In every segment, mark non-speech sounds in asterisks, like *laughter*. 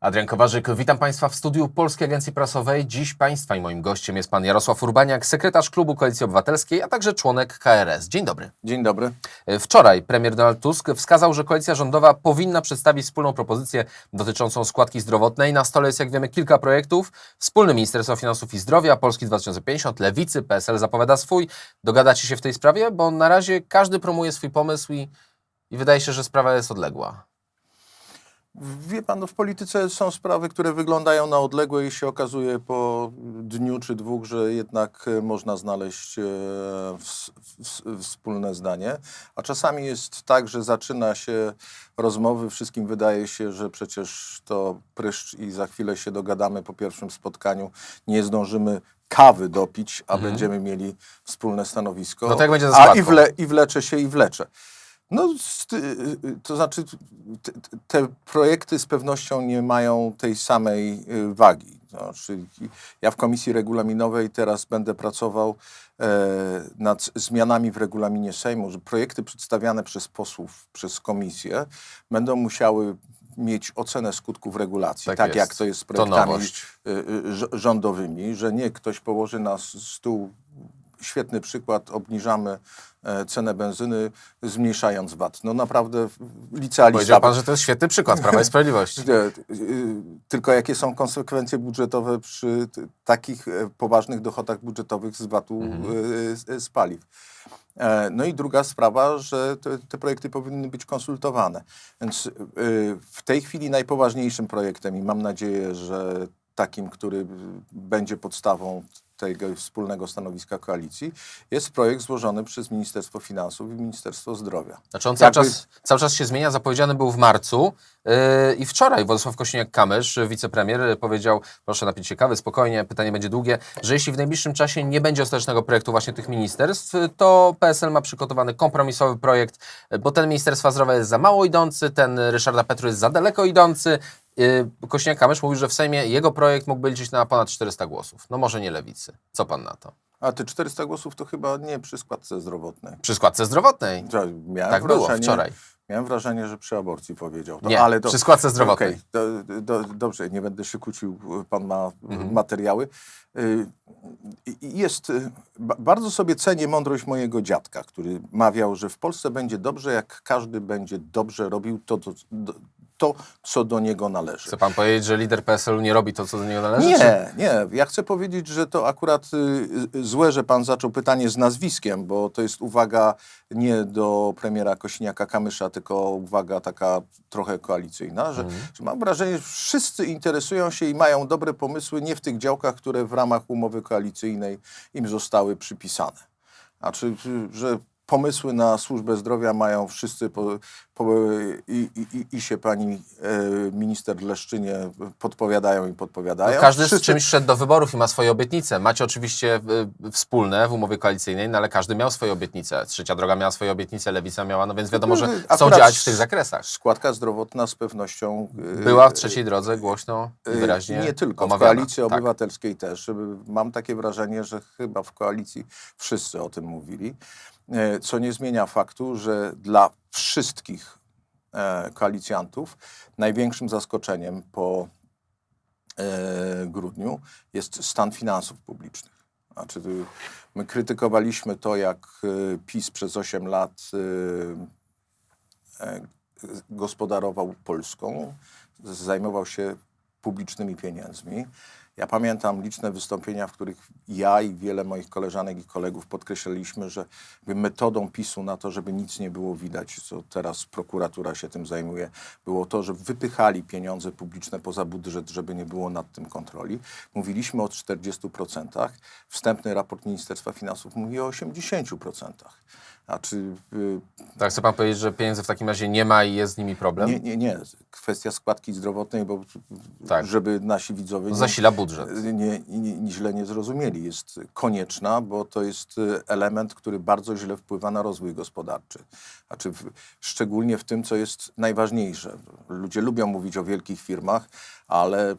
Adrian Kowarzyk, witam Państwa w studiu Polskiej Agencji Prasowej. Dziś Państwa i moim gościem jest Pan Jarosław Urbaniak, sekretarz Klubu Koalicji Obywatelskiej, a także członek KRS. Dzień dobry. Dzień dobry. Wczoraj premier Donald Tusk wskazał, że koalicja rządowa powinna przedstawić wspólną propozycję dotyczącą składki zdrowotnej. Na stole jest, jak wiemy, kilka projektów. Wspólny Ministerstwo Finansów i Zdrowia, Polski 2050, Lewicy, PSL zapowiada swój. Dogadacie się w tej sprawie? Bo na razie każdy promuje swój pomysł i, i wydaje się, że sprawa jest odległa. Wie pan, no w polityce są sprawy, które wyglądają na odległe i się okazuje po dniu czy dwóch, że jednak e, można znaleźć e, ws- ws- wspólne zdanie. A czasami jest tak, że zaczyna się rozmowy, wszystkim wydaje się, że przecież to pryszcz i za chwilę się dogadamy po pierwszym spotkaniu, nie zdążymy kawy dopić, a będziemy mieli wspólne stanowisko. No to jak będzie a i, wle, i wlecze się i wlecze. No, st- y, to znaczy, te, projekty z pewnością nie mają tej samej y, wagi. Znaczy, ja w komisji regulaminowej teraz będę pracował e, nad zmianami w regulaminie Sejmu, że projekty przedstawiane przez posłów, przez komisję będą musiały mieć ocenę skutków regulacji, Tak tak, jak to jest z projektami y, y, rządowymi, że nie ktoś położy na stół świetny przykład, obniżamy e, cenę benzyny, zmniejszając VAT. No naprawdę licealista. Powiedział Pan, że to jest świetny przykład Prawa i Sprawiedliwości. *laughs* E, y, Tylko jakie są konsekwencje budżetowe przy takich e, poważnych dochodach budżetowych z VAT-u y, z- z paliw. E, No i druga sprawa, że te, te projekty powinny być konsultowane. Więc y, w tej chwili najpoważniejszym projektem i mam nadzieję, że takim, który będzie podstawą tego wspólnego stanowiska koalicji, jest projekt złożony przez Ministerstwo Finansów i Ministerstwo Zdrowia. Znaczy on cały, Jakby- czas, cały czas się zmienia. Zapowiedziany był w marcu yy, i wczoraj Władysław Kośniak-Kamysz, wicepremier, powiedział, proszę napić się kawy, spokojnie, pytanie będzie długie, że jeśli w najbliższym czasie nie będzie ostatecznego projektu właśnie tych ministerstw, to PSL ma przygotowany kompromisowy projekt, bo ten Ministerstwa Zdrowia jest za mało idący, ten Ryszarda Petru jest za daleko idący. Yy, Kośniak-Kamysz mówił, że w Sejmie jego projekt mógłby liczyć na ponad 400 głosów. No może nie lewicy. Co pan na to? A te 400 głosów to chyba nie przy składce zdrowotnej. Przy składce zdrowotnej. Ja Miałem Tak było wrażenie, wczoraj. Miałem wrażenie, że przy aborcji powiedział. To, Nie, ale to, przy składce zdrowotnej. Okej, do, do, dobrze, nie będę się kłócił, pan ma Mhm. materiały. Y, Jest, y, ba- bardzo sobie cenię mądrość mojego dziadka, który mawiał, że w Polsce będzie dobrze, jak każdy będzie dobrze robił to, to, do- to co do niego należy. Chce pan powiedzieć, że lider PSL-u nie robi to, co do niego należy? czy- Nie, nie. Ja chcę powiedzieć, że to akurat y, y, złe, że pan zaczął pytanie z nazwiskiem, bo to jest uwaga nie do premiera Kośniaka-Kamysza, tylko uwaga taka trochę koalicyjna, że, że mam wrażenie, że wszyscy interesują się i mają dobre pomysły nie w tych działkach, które w ramach umowy koalicyjnej im zostały przypisane. Znaczy, że pomysły na służbę zdrowia mają wszyscy po, po, i, i, i- się pani e, minister Leszczynie podpowiadają i podpowiadają. No, każdy z Wszyscy- czymś szedł do wyborów i ma swoje obietnice. Macie oczywiście y, wspólne w umowie koalicyjnej, no ale każdy miał swoje obietnice. Trzecia droga miała swoje obietnice, Lewica miała, no więc wiadomo, że No, chcą działać w tych zakresach. Składka zdrowotna z pewnością. e, Była w trzeciej drodze głośno i e, wyraźnie Nie tylko, w omawiana. koalicji Tak. obywatelskiej też. Mam takie wrażenie, że chyba w koalicji wszyscy o tym mówili. E, Co nie zmienia faktu, że dla wszystkich e, koalicjantów największym zaskoczeniem po e, grudniu jest stan finansów publicznych. Znaczy, my krytykowaliśmy to, jak PiS przez 8 lat gospodarował Polską, zajmował się publicznymi pieniędzmi. Ja pamiętam liczne wystąpienia, w których ja i wiele moich koleżanek i kolegów podkreślaliśmy, że metodą PiSu na to, żeby nic nie było widać, co teraz prokuratura się tym zajmuje, było to, że wypychali pieniądze publiczne poza budżet, żeby nie było nad tym kontroli. Mówiliśmy o 40%. Wstępny raport Ministerstwa Finansów mówi o 80%. A czy y, Tak, chce pan powiedzieć, że pieniędzy w takim razie nie ma i jest z nimi problem? nie, nie, nie. Kwestia składki zdrowotnej, bo Tak. żeby nasi widzowie No, Zasila budżet. nie, nie, nie, źle nie zrozumieli, jest konieczna, bo to jest y, element, który bardzo źle wpływa na rozwój gospodarczy. Znaczy w, szczególnie w tym, co jest najważniejsze. Ludzie lubią mówić o wielkich firmach, ale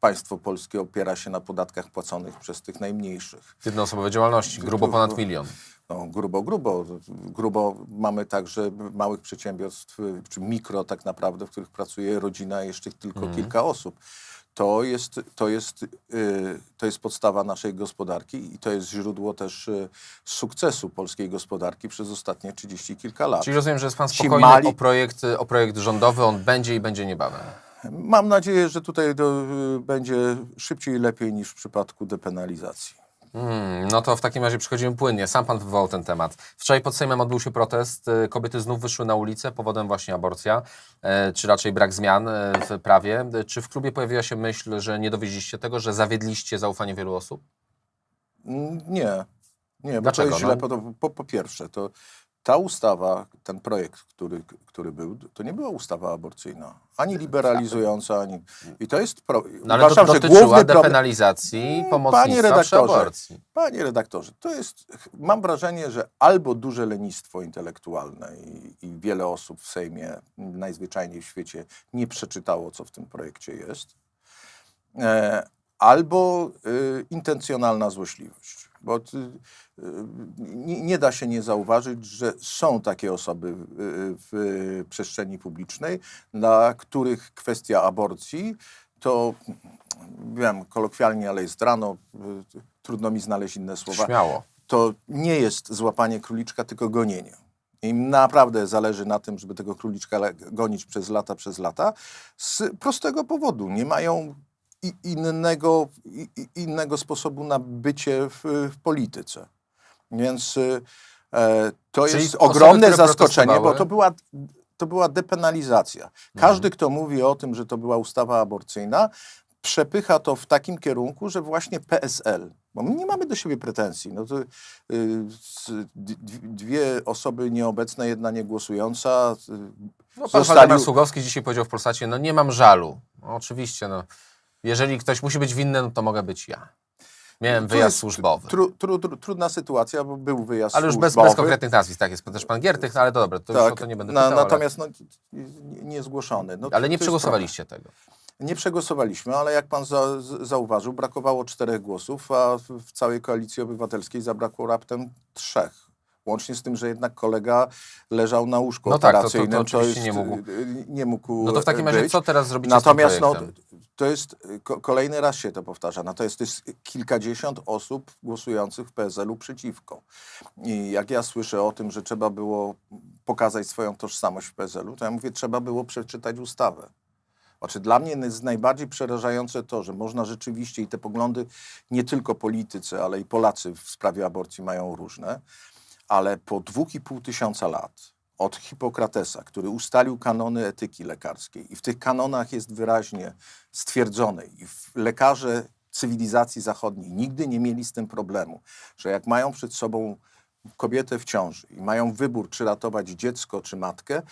państwo polskie opiera się na podatkach płaconych przez tych najmniejszych. Jednoosobowe działalności, grubo ponad milion. No, grubo, grubo. Grubo mamy także małych przedsiębiorstw, czy mikro tak naprawdę, w których pracuje rodzina jeszcze tylko kilka osób. To jest, to, jest, y, to jest podstawa naszej gospodarki i to jest źródło też y, sukcesu polskiej gospodarki przez ostatnie 30 kilka lat. Czyli rozumiem, że jest pan spokojny mali- o, projekt, o projekt rządowy, on będzie i będzie niebawem. Mam nadzieję, że tutaj to, y, będzie szybciej i lepiej niż w przypadku depenalizacji. Hmm, no to w takim razie przechodzimy płynnie. Sam pan wywołał ten temat. Wczoraj pod Sejmem odbył się protest. Y, Kobiety znów wyszły na ulicę, powodem właśnie aborcja, e, czy raczej brak zmian e, w prawie. E, Czy w klubie pojawiła się myśl, że nie dowiedzieliście tego, że zawiedliście zaufanie wielu osób? Mm, Nie, nie, bo Dlaczego? to jest źle. No. Po, po, po pierwsze, to ta ustawa, ten projekt, który, który był, to nie była ustawa aborcyjna. Ani liberalizująca, ani... I to jest... Pro, No ale to uważam, że dotyczyła depenalizacji Mm, panie redaktorze, aborcji. Panie redaktorze, to jest, mam wrażenie, że albo duże lenistwo intelektualne i, i wiele osób w Sejmie najzwyczajniej w świecie nie przeczytało, co w tym projekcie jest, e, albo y, intencjonalna złośliwość. Bo y, nie, da się nie zauważyć, że są takie osoby w przestrzeni publicznej, dla których kwestia aborcji to, wiem, kolokwialnie, ale jest rano, y, trudno mi znaleźć inne słowa, Śmiało. to nie jest złapanie króliczka, tylko gonienie. Im naprawdę zależy na tym, żeby tego króliczka gonić przez lata, przez lata, z prostego powodu. Nie mają innego, innego sposobu na bycie w, w polityce. Więc y, e, to Czyli jest osoby, ogromne które zaskoczenie, bo to była, to była depenalizacja. Każdy, kto mówi o tym, że to była ustawa aborcyjna, przepycha to w takim kierunku, że właśnie PSL, bo my nie mamy do siebie pretensji. No to, y, dwie osoby nieobecne, jedna niegłosująca. y, No, pan zostali- Waldemar Sługowski dzisiaj powiedział w Polsacie, no nie mam żalu. No, oczywiście, no. Jeżeli ktoś musi być winny, no to mogę być ja. Miałem To wyjazd jest służbowy. Tru, tru, tru, trudna sytuacja, bo był wyjazd Ale już bez, służbowy. bez konkretnych nazwisk, tak jest też pan Giertych, no ale to dobra, to już o to nie będę na, pytał. Natomiast no, nie, nie zgłoszony. No, ale, to- ale nie to jest przegłosowaliście tego. Nie przegłosowaliśmy, ale jak pan za, z- zauważył, brakowało czterech głosów, a w, w całej koalicji obywatelskiej zabrakło raptem trzech. Łącznie z tym, że jednak kolega leżał na łóżku No tak, to- to- to operacyjnym. oczywiście nie mógł. y, Nie mógł No to w takim być. razie co teraz zrobicie Natomiast z no, tym projektem? To jest, y, ko, kolejny raz się to powtarza, natomiast to jest kilkadziesiąt osób głosujących w PSL-u przeciwko. I jak ja słyszę o tym, że trzeba było pokazać swoją tożsamość w PSL-u, to ja mówię, trzeba było przeczytać ustawę. Znaczy, dla mnie jest najbardziej przerażające to, że można rzeczywiście i te poglądy nie tylko politycy, ale i Polacy w sprawie aborcji mają różne, ale po dwóch i pół tysiąca lat od Hipokratesa, który ustalił kanony etyki lekarskiej. I w tych kanonach jest wyraźnie stwierdzone i lekarze cywilizacji zachodniej nigdy nie mieli z tym problemu, że jak mają przed sobą kobietę w ciąży i mają wybór, czy ratować dziecko, czy matkę,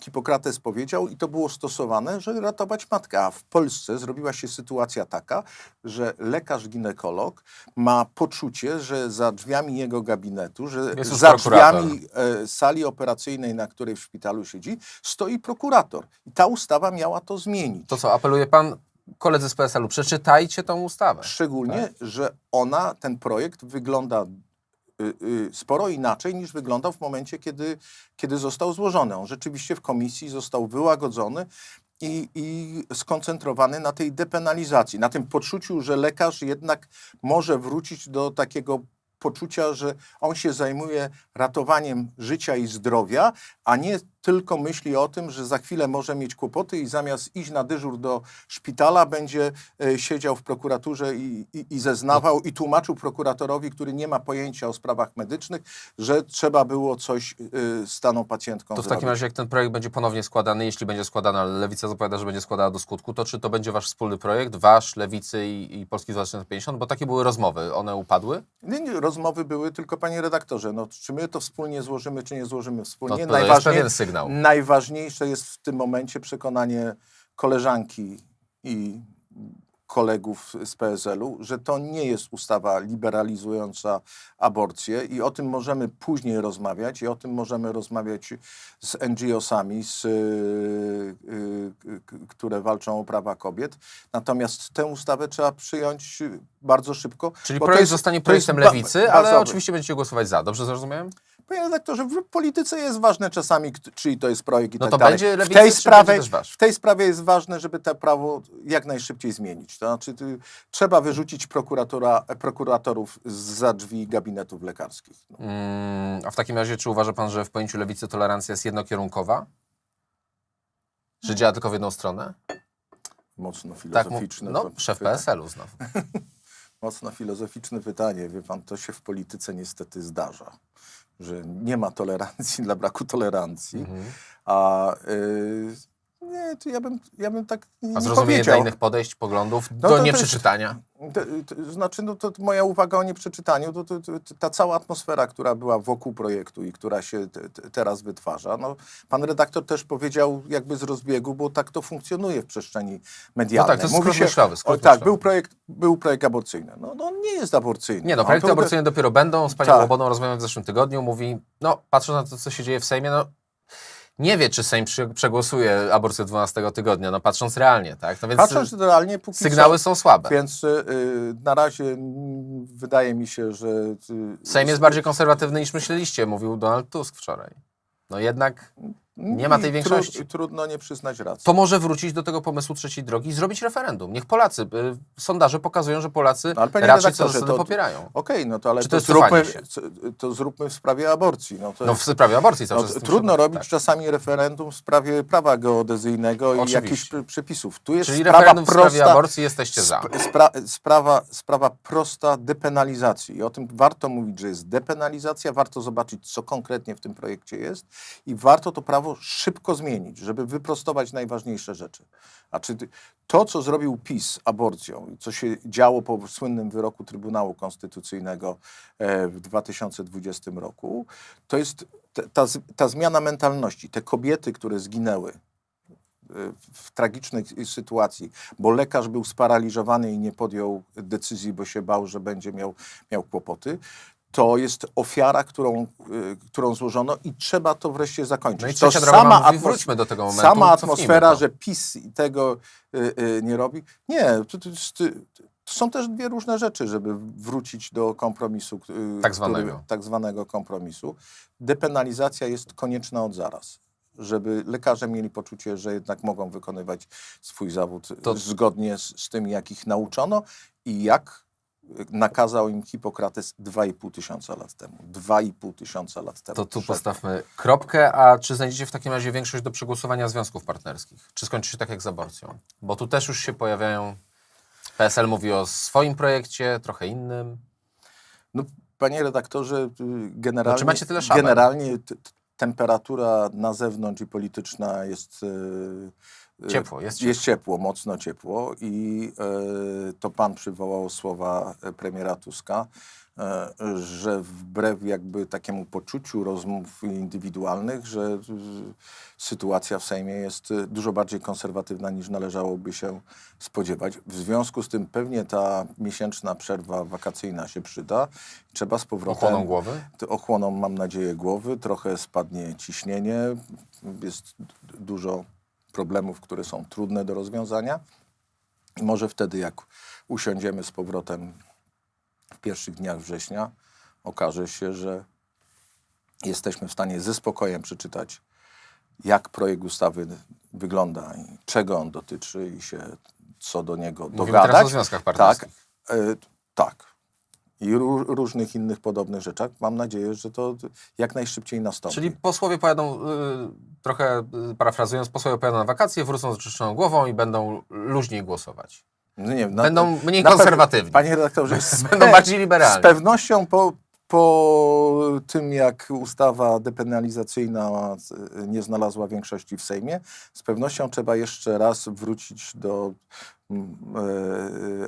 Hipokrates powiedział i to było stosowane, że ratować matkę. A w Polsce zrobiła się sytuacja taka, że lekarz ginekolog ma poczucie, że za drzwiami jego gabinetu, że Jest za prokurator. drzwiami e, sali operacyjnej, na której w szpitalu siedzi, stoi prokurator. I ta ustawa miała to zmienić. To co, apeluje pan, koledzy z PSL-u, przeczytajcie tą ustawę. Szczególnie, że ona, ten projekt wygląda sporo inaczej niż wyglądał w momencie, kiedy, kiedy został złożony. On rzeczywiście w komisji został wyłagodzony i, i skoncentrowany na tej depenalizacji, na tym poczuciu, że lekarz jednak może wrócić do takiego poczucia, że on się zajmuje ratowaniem życia i zdrowia, a nie tylko myśli o tym, że za chwilę może mieć kłopoty i zamiast iść na dyżur do szpitala, będzie e, siedział w prokuraturze i, i, i zeznawał i tłumaczył prokuratorowi, który nie ma pojęcia o sprawach medycznych, że trzeba było coś e, z daną pacjentką To w zrobić. takim razie, jak ten projekt będzie ponownie składany, jeśli będzie składany, ale Lewica zapowiada, że będzie składana do skutku, to czy to będzie wasz wspólny projekt, wasz, Lewicy i, i Polski 2050? Bo takie były rozmowy. One upadły? Nie, nie, rozmowy były tylko, panie redaktorze, no, czy my to wspólnie złożymy, czy nie złożymy No, wspólnie. to jest pewien sygnał. Najważniejsze jest w tym momencie przekonanie koleżanki i kolegów z PSL-u, że to nie jest ustawa liberalizująca aborcję i o tym możemy później rozmawiać i o tym możemy rozmawiać z NGO-sami, z, y, y, k- które walczą o prawa kobiet. Natomiast tę ustawę trzeba przyjąć bardzo szybko. Czyli projekt jest- zostanie projektem lewicy, ale oczywiście będziecie głosować za. Dobrze zrozumiałem? Panie redaktorze, w polityce jest ważne czasami, czyj to jest projekt i No tak to dalej. będzie w lewicy, tej, czy sprawie, w tej sprawie jest ważne, żeby to prawo jak najszybciej zmienić. To znaczy, trzeba wyrzucić prokuratora, prokuratorów za drzwi gabinetów lekarskich. No. Mm, a w takim razie, czy uważa pan, że w pojęciu lewicy tolerancja jest jednokierunkowa? Że działa tylko w jedną stronę? Mocno Tak, filozoficzne. no, to- szef. PSL-u znowu. *laughs* Mocno filozoficzne pytanie. Wie pan, to się w polityce niestety zdarza, że nie ma tolerancji *laughs* dla braku tolerancji. Mhm. A y, nie, to ja bym, ja bym tak nie A zrozumienie dla powiedział. innych podejść, poglądów No do to- to nieprzeczytania? To, to, znaczy, no to moja uwaga o nieprzeczytaniu, to, to, to, ta cała atmosfera, która była wokół projektu i która się te, te, teraz wytwarza. No, pan redaktor też powiedział jakby z rozbiegu, bo tak to funkcjonuje w przestrzeni medialnej. No tak, to jest Mówi skrót myślowy, skrót o, tak, myślowy. był projekt, był projekt aborcyjny. No, no on nie jest aborcyjny. Nie no, On projekty to- aborcyjne dopiero będą. Z panią Tak. Łobodą rozmawiałem w zeszłym tygodniu. Mówi, no patrząc na to, co się dzieje w Sejmie, no nie wie, czy Sejm przegłosuje aborcję 12 tygodnia, no patrząc realnie, tak? No więc Patrząc realnie, póki sygnały co, są słabe. Więc y, y, na razie wydaje mi się, że... y, Sejm jest bardziej konserwatywny niż myśleliście, mówił Donald Tusk wczoraj. No jednak nie ma tej i większości. Tru, trudno nie przyznać racji. to może wrócić do tego pomysłu trzeciej drogi i zrobić referendum. Niech Polacy, y, sondaże pokazują, że Polacy No, ale panie raczej to- popierają. Okej, no to ale Czy to to, jest zróbmy, cofanie się? c- to zróbmy w sprawie aborcji. No, to No w sprawie aborcji cały no, czas. to z tym trudno się- robić tak. czasami referendum w sprawie prawa geodezyjnego i Oczywiście. jakichś pr- przepisów. Tu jest Czyli sprawa referendum w sprawie prosta, aborcji jesteście za. sp- spra, sprawa, sprawa prosta depenalizacji. I o tym warto mówić, że jest depenalizacja, warto zobaczyć, co konkretnie w tym projekcie jest i warto to prawo szybko zmienić, żeby wyprostować najważniejsze rzeczy. A czy to, co zrobił PiS aborcją i co się działo po słynnym wyroku Trybunału Konstytucyjnego e, w 2020 roku, to jest ta, ta zmiana mentalności. Te kobiety, które zginęły w tragicznej sytuacji, bo lekarz był sparaliżowany i nie podjął decyzji, bo się bał, że będzie miał, miał kłopoty. To jest ofiara, którą, y, którą złożono i trzeba to wreszcie zakończyć. No i to sama atmos- wróćmy do tego momentu. Sama atmosfera, to. że PiS tego y, y, nie robi. Nie, to, to, y, to są też dwie różne rzeczy, żeby wrócić do kompromisu. y, Tak zwanego. tak zwanego kompromisu. Depenalizacja jest konieczna od zaraz. Żeby lekarze mieli poczucie, że jednak mogą wykonywać swój zawód To- zgodnie z, z tym, jak ich nauczono i jak nakazał im Hipokrates 2,5 tysiąca lat temu. 2,5 tysiąca lat temu. To tu postawmy kropkę, a czy znajdziecie w takim razie większość do przegłosowania związków partnerskich? Czy skończy się tak jak z aborcją? Bo tu też już się pojawiają... PSL mówi o swoim projekcie, trochę innym. No, panie redaktorze, y, generalnie, No, macie tyle szabel? generalnie temperatura na zewnątrz i polityczna jest... y, y, Ciepło, jest ciepło. Jest ciepło, mocno ciepło i y, to pan przywołał słowa e, premiera Tuska, e, że wbrew jakby takiemu poczuciu rozmów indywidualnych, że y, sytuacja w Sejmie jest y, dużo bardziej konserwatywna niż należałoby się spodziewać. W związku z tym pewnie ta miesięczna przerwa wakacyjna się przyda. Trzeba z powrotem... Ochłoną głowy? Ochłoną, mam nadzieję, głowy, trochę spadnie ciśnienie, jest dużo problemów, które są trudne do rozwiązania. I może wtedy, jak usiądziemy z powrotem w pierwszych dniach września, okaże się, że jesteśmy w stanie ze spokojem przeczytać, jak projekt ustawy wygląda i czego on dotyczy i się co do niego Mówimy dogadać. teraz o związkach partnerskich. Tak, e, tak. I ró- różnych innych podobnych rzeczach. Mam nadzieję, że to jak najszybciej nastąpi. Czyli posłowie pojadą, y, trochę y, parafrazując, posłowie pojadą na wakacje, wrócą z oczyszczoną głową i będą luźniej głosować. No nie na- Będą mniej konserwatywni. Panie redaktorze, *laughs* z, Będą bardziej liberalni. z pewnością po, po tym, jak ustawa depenalizacyjna e, nie znalazła większości w Sejmie, z pewnością trzeba jeszcze raz wrócić do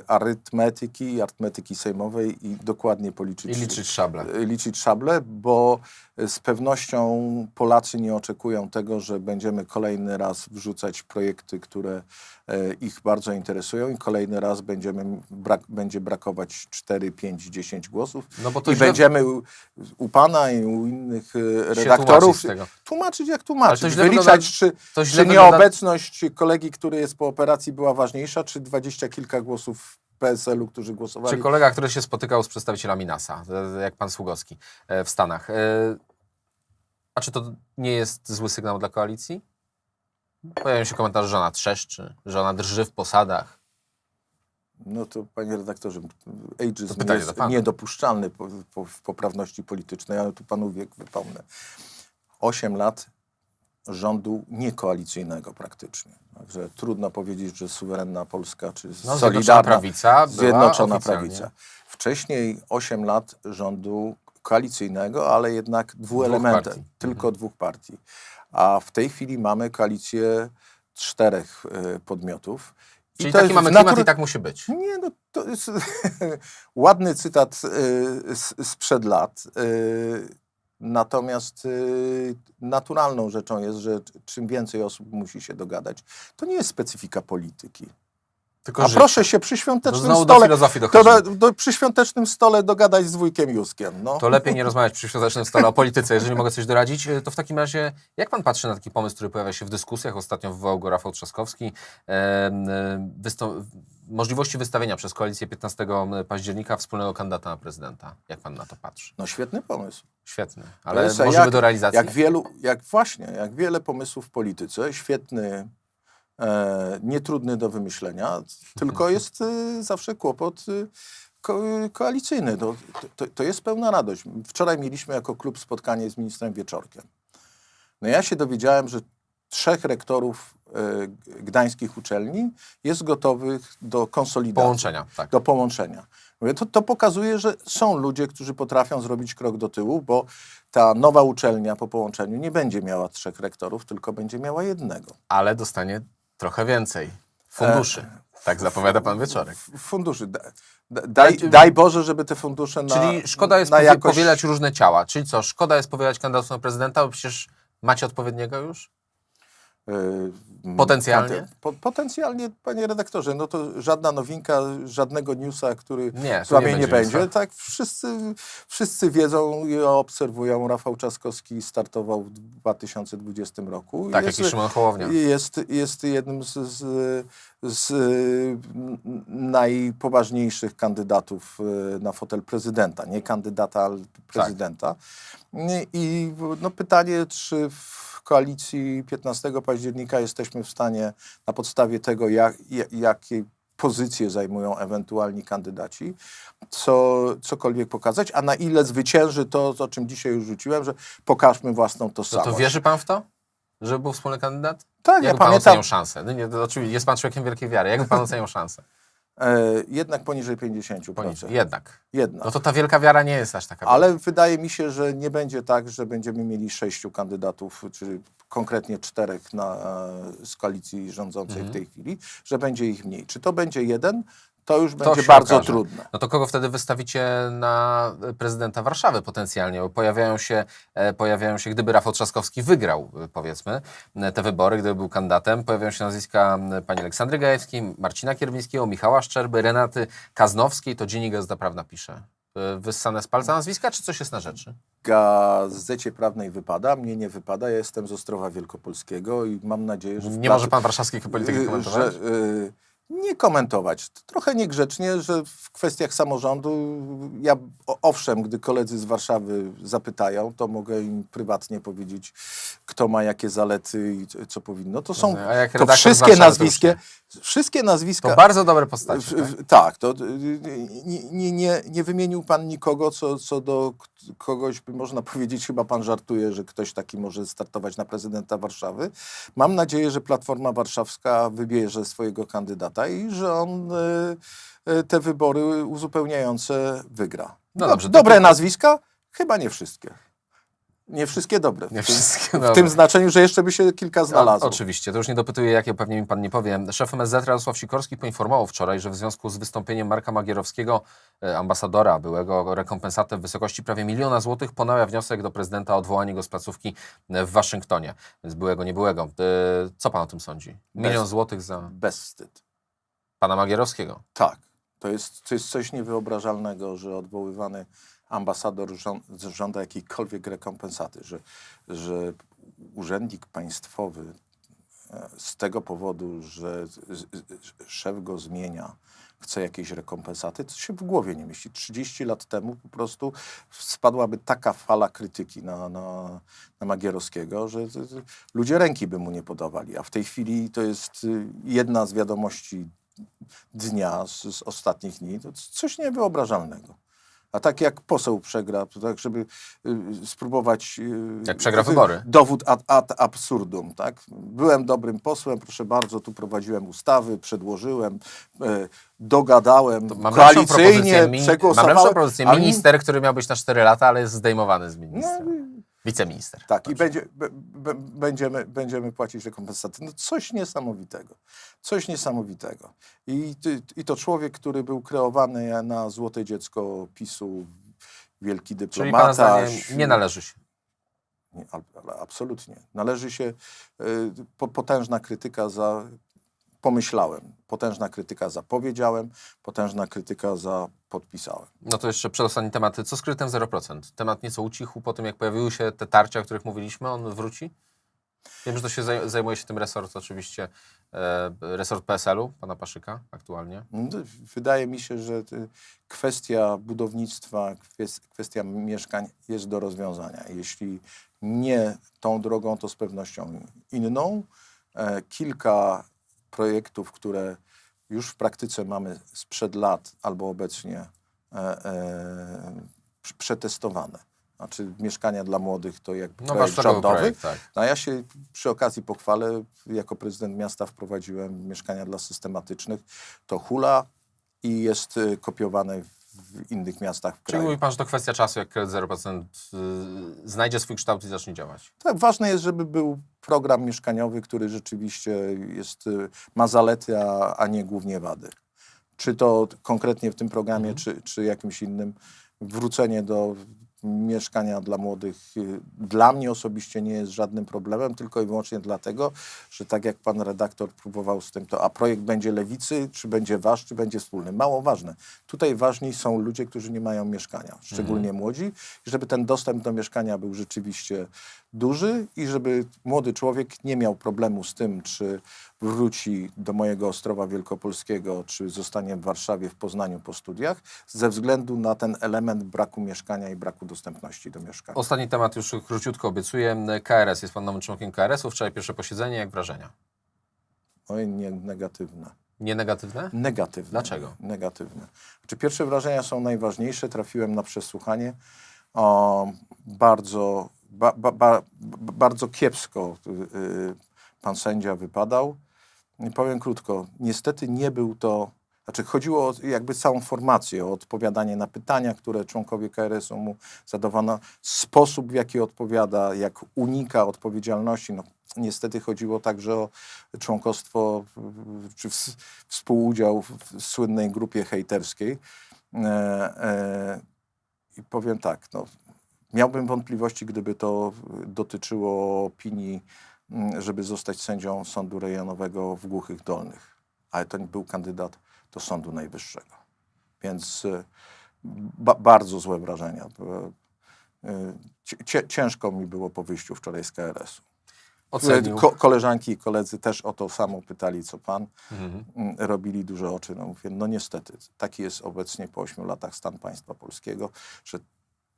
arytmetyki, arytmetyki sejmowej i dokładnie policzyć I liczyć szable. e, liczyć szable, bo z pewnością Polacy nie oczekują tego, że będziemy kolejny raz wrzucać projekty, które e, ich bardzo interesują i kolejny raz będziemy brak, będzie brakować 4, 5, 10 głosów. No bo to I źle- będziemy u, u pana i u innych e, tłumaczyć redaktorów tego. tłumaczyć jak tłumaczyć, wyliczać wygląda- czy, czy nieobecność kolegi, który jest po operacji była ważniejsza, czy dwadzieścia kilka głosów PSL-u, którzy głosowali. Czy kolega, który się spotykał z przedstawicielami NASA, e, jak pan Sługowski e, w Stanach. e, A czy to nie jest zły sygnał dla koalicji? Pojawiają się komentarze, że ona trzeszczy, że ona drży w posadach. No to panie redaktorze, ageism do jest pana. niedopuszczalny po, po, w poprawności politycznej, ale tu panu wiek wypomnę. Osiem lat rządu niekoalicyjnego praktycznie. Także trudno powiedzieć, że suwerenna Polska czy No, Zjednoczona solidarna Prawica Zjednoczona. Prawica. Wcześniej 8 lat rządu koalicyjnego, ale jednak dwuelementem, partii. tylko Mhm. dwóch partii. A w tej chwili mamy koalicję czterech e, podmiotów. I Czyli to taki jest mamy klimat i tak musi być. Nie, no to jest *laughs* ładny cytat y, sprzed lat. Y, natomiast y, naturalną rzeczą jest, że czym więcej osób musi się dogadać, to nie jest specyfika polityki. Tylko A życie. proszę się przy świątecznym do stole dochodzimy. do, do, przy świątecznym stole dogadać z wujkiem Juskiem. No. To lepiej nie rozmawiać przy świątecznym stole o polityce. Jeżeli mogę coś doradzić, y, to w takim razie, jak pan patrzy na taki pomysł, który pojawia się w dyskusjach? Ostatnio wywołał go Rafał Trzaskowski. e, wystą- możliwości wystawienia przez koalicję 15 października wspólnego kandydata na prezydenta. Jak pan na to patrzy? no świetny pomysł. Świetny, ale jest możliwy jak- do realizacji? Jak wielu, jak właśnie, jak wiele pomysłów w polityce, świetny, e, nietrudny do wymyślenia, tylko *laughs* jest e, zawsze kłopot e, ko, koalicyjny. To, to, to jest pełna radość. Wczoraj mieliśmy jako klub spotkanie z ministrem Wieczorkiem. No ja się dowiedziałem, że trzech rektorów e, gdańskich uczelni jest gotowych do konsolidacji Połączenia, tak. do połączenia. Mówię, to, to pokazuje, że są ludzie, którzy potrafią zrobić krok do tyłu, bo ta nowa uczelnia po połączeniu nie będzie miała trzech rektorów, tylko będzie miała jednego. Ale dostanie trochę więcej funduszy. Tak zapowiada pan Wieczorek. Funduszy. Da, da, daj, daj Boże, żeby te fundusze na Czyli szkoda jest na powie- jakość... powielać różne ciała. Czyli co, szkoda jest powielać kandydatów na prezydenta, bo przecież macie odpowiedniego już? Y, Potencjalnie? Po, potencjalnie, panie redaktorze, no to żadna nowinka, żadnego newsa, który Nie, z nie nie, będzie newsa. Tak, wszyscy, wszyscy wiedzą i obserwują. Rafał Trzaskowski startował w 2020 roku. Tak, Jest- jak i Szymon Hołownia. Jest, jest jednym z, z, z n- najpoważniejszych kandydatów e, na fotel prezydenta. Nie kandydata, ale prezydenta. I- I no, pytanie, czy w koalicji 15 października jesteśmy w stanie na podstawie tego, jak, jak, jakie pozycje zajmują ewentualni kandydaci, co, cokolwiek pokazać, a na ile zwycięży to, o czym dzisiaj już rzuciłem, że pokażmy własną No tożsamość. to wierzy pan w to? Że był wspólny kandydat? Tak, ja Jak by pan pamiętam. oceniał szansę? No nie, to oczywiście jest pan człowiekiem wielkiej wiary. Jak pan *laughs* oceniał szansę? E, jednak poniżej 50%. Poniżej. Jednak. Jednak. No to ta wielka wiara nie jest aż taka Ale wydaje mi się, że nie będzie tak, że będziemy mieli sześciu kandydatów, czy konkretnie czterech na, z koalicji rządzącej Mhm. w tej chwili, że będzie ich mniej. Czy to będzie jeden, to już To będzie bardzo okaże. trudne. No to kogo wtedy wystawicie na prezydenta Warszawy potencjalnie? Bo pojawiają się, e, pojawiają się gdyby Rafał Trzaskowski wygrał, e, powiedzmy, e, te wybory, gdyby był kandydatem, pojawiają się nazwiska pani Aleksandry Gajewskiej, Marcina Kierwińskiego, Michała Szczerby, Renaty Kaznowskiej, to Dziennik Gazeta Prawna pisze. E, Wyssane z palca nazwiska, czy coś jest na rzeczy? Gazecie prawnej wypada, mnie nie wypada, ja jestem z Ostrowa Wielkopolskiego i mam nadzieję, że... Nie może pan warszawskiej polityki y, komentować? Że, y, nie komentować. Trochę niegrzecznie, że w kwestiach samorządu, ja owszem, gdy koledzy z Warszawy zapytają, to mogę im prywatnie powiedzieć, kto ma jakie zalety i co- powinno. To są to wszystkie nazwiska, wszystkie nazwiska. To bardzo dobre postacie. W- Tak? Tak, to y, nie, nie, nie, nie wymienił pan nikogo, co, co do kogoś by można powiedzieć, chyba pan żartuje, że ktoś taki może startować na prezydenta Warszawy. Mam nadzieję, że Platforma Warszawska wybierze swojego kandydata i że on y, y, te wybory uzupełniające wygra. No Do- dobrze, Dobre to- nazwiska? Chyba nie wszystkie. Nie wszystkie dobre. Nie w, tym, wszystkie w dobre. tym znaczeniu, że jeszcze by się kilka No, znalazło. oczywiście, to już nie dopytuję, jakie pewnie mi pan nie powie. Szef MSZ Radosław Sikorski poinformował wczoraj, że w związku z wystąpieniem Marka Magierowskiego, e, ambasadora byłego, rekompensatę w wysokości prawie miliona złotych, ponawia wniosek do prezydenta o odwołanie go z placówki e, w Waszyngtonie. Więc byłego, nie byłego. E, Co pan o tym sądzi? Milion Bez- złotych za Bezwstyd. Pana Magierowskiego. Tak. To jest, to jest coś niewyobrażalnego, że odwoływany ambasador żą- żąda jakiejkolwiek rekompensaty, że, że urzędnik państwowy e, z tego powodu, że szef go zmienia, chce jakiejś rekompensaty, to się w głowie nie mieści. 30 lat temu po prostu spadłaby taka fala krytyki na, na, na Magierowskiego, że ludzie ręki by mu nie podawali. A w tej chwili to jest y, jedna z wiadomości dnia z, z ostatnich dni, to coś niewyobrażalnego. A tak jak poseł przegra, to tak żeby y, spróbować... y, Jak przegra y, wybory. Dowód ad, ad absurdum, tak? Byłem dobrym posłem, proszę bardzo, tu prowadziłem ustawy, przedłożyłem, e, dogadałem, Mam propozycję. koalicyjnie Mi, mam przegłosowałem. lepszą propozycję. Minister, który miał być na 4 lata, ale jest zdejmowany z ministra. No, Wiceminister. tak, i będzie, b, b, będziemy, będziemy płacić rekompensaty. No coś niesamowitego. Coś niesamowitego. I, I to człowiek, który był kreowany na złote dziecko PiSu, wielki Czyli dyplomata. ś- nie należy się. Nie, al- ale absolutnie. Należy się y, po, potężna krytyka za pomyślałem, potężna krytyka za powiedziałem, potężna krytyka za podpisałem. No to jeszcze przedostatni temat. Co z kredytem 0%? Temat nieco ucichł po tym, jak pojawiły się te tarcia, o których mówiliśmy. On wróci? Wiem, że to się zaj- zajmuje się tym resort oczywiście, e, resort PSL-u, pana Paszyka aktualnie. No, Wydaje mi się, że y, kwestia budownictwa, kwes- kwestia mieszkań jest do rozwiązania. Jeśli nie tą drogą, to z pewnością inną. E, Kilka projektów, które już w praktyce mamy sprzed lat albo obecnie e, e, prz- przetestowane. Znaczy mieszkania dla młodych to jak No projekt rządowy. projekt, tak. No a ja się przy okazji pochwalę, jako prezydent miasta wprowadziłem mieszkania dla systematycznych. To hula i jest y, kopiowane w innych miastach w Czyli kraju. mówi pan, że to kwestia czasu, jak kredyt 0% y, znajdzie swój kształt i zacznie działać. Tak, ważne jest, żeby był program mieszkaniowy, który rzeczywiście jest, y, ma zalety, a, a nie głównie wady. Czy to konkretnie w tym programie, czy, czy jakimś innym. Wrócenie do mieszkania dla młodych y, dla mnie osobiście nie jest żadnym problemem, tylko i wyłącznie dlatego, że tak jak pan redaktor próbował z tym, to a projekt będzie lewicy, czy będzie wasz, czy będzie wspólny. Mało ważne. Tutaj ważni są ludzie, którzy nie mają mieszkania, szczególnie młodzi, i żeby ten dostęp do mieszkania był rzeczywiście duży i żeby młody człowiek nie miał problemu z tym, czy wróci do mojego Ostrowa Wielkopolskiego, czy zostanie w Warszawie, w Poznaniu po studiach, ze względu na ten element braku mieszkania i braku dostępności do mieszkania. Ostatni temat już króciutko obiecuję. KRS, jest pan nowym członkiem KRS-u. Wczoraj pierwsze posiedzenie, jak wrażenia? Oj, nie, negatywne. Nie negatywne? Negatywne. Dlaczego? Negatywne. Znaczy, pierwsze wrażenia są najważniejsze. Trafiłem na przesłuchanie. O, bardzo, ba, ba, ba, bardzo kiepsko y, y, pan sędzia wypadał. Powiem krótko, niestety nie był to, znaczy chodziło o jakby całą formację, o odpowiadanie na pytania, które członkowie KRS-u mu zadawano, sposób w jaki odpowiada, jak unika odpowiedzialności. No, niestety chodziło także o członkostwo czy współudział w, słynnej grupie hejterskiej. E, e, I powiem tak, no, miałbym wątpliwości, gdyby to dotyczyło opinii, żeby zostać sędzią Sądu Rejonowego w Głuchych Dolnych. Ale to nie był kandydat do Sądu Najwyższego. Więc e, ba, bardzo złe wrażenia. Cie- Ciężko mi było po wyjściu wczoraj z KRS-u. Ocenił. Ko koleżanki i koledzy też o to samo pytali, co pan. Mhm. Mm, Robili duże oczy. No mówię, no niestety, taki jest obecnie po ośmiu latach stan państwa polskiego, że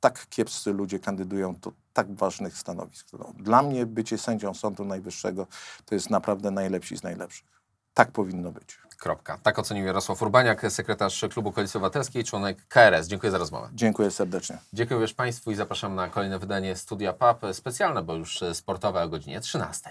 tak kiepscy ludzie kandydują do tak ważnych stanowisk. No, dla mnie bycie sędzią Sądu Najwyższego to jest naprawdę najlepsi z najlepszych. Tak powinno być. Kropka. Tak ocenił Jarosław Urbaniak, sekretarz Klubu Koalicji Obywatelskiej, członek KRS. Dziękuję za rozmowę. Dziękuję serdecznie. Dziękuję też Państwu i zapraszam na kolejne wydanie Studia PAP specjalne, bo już sportowe o godzinie 13.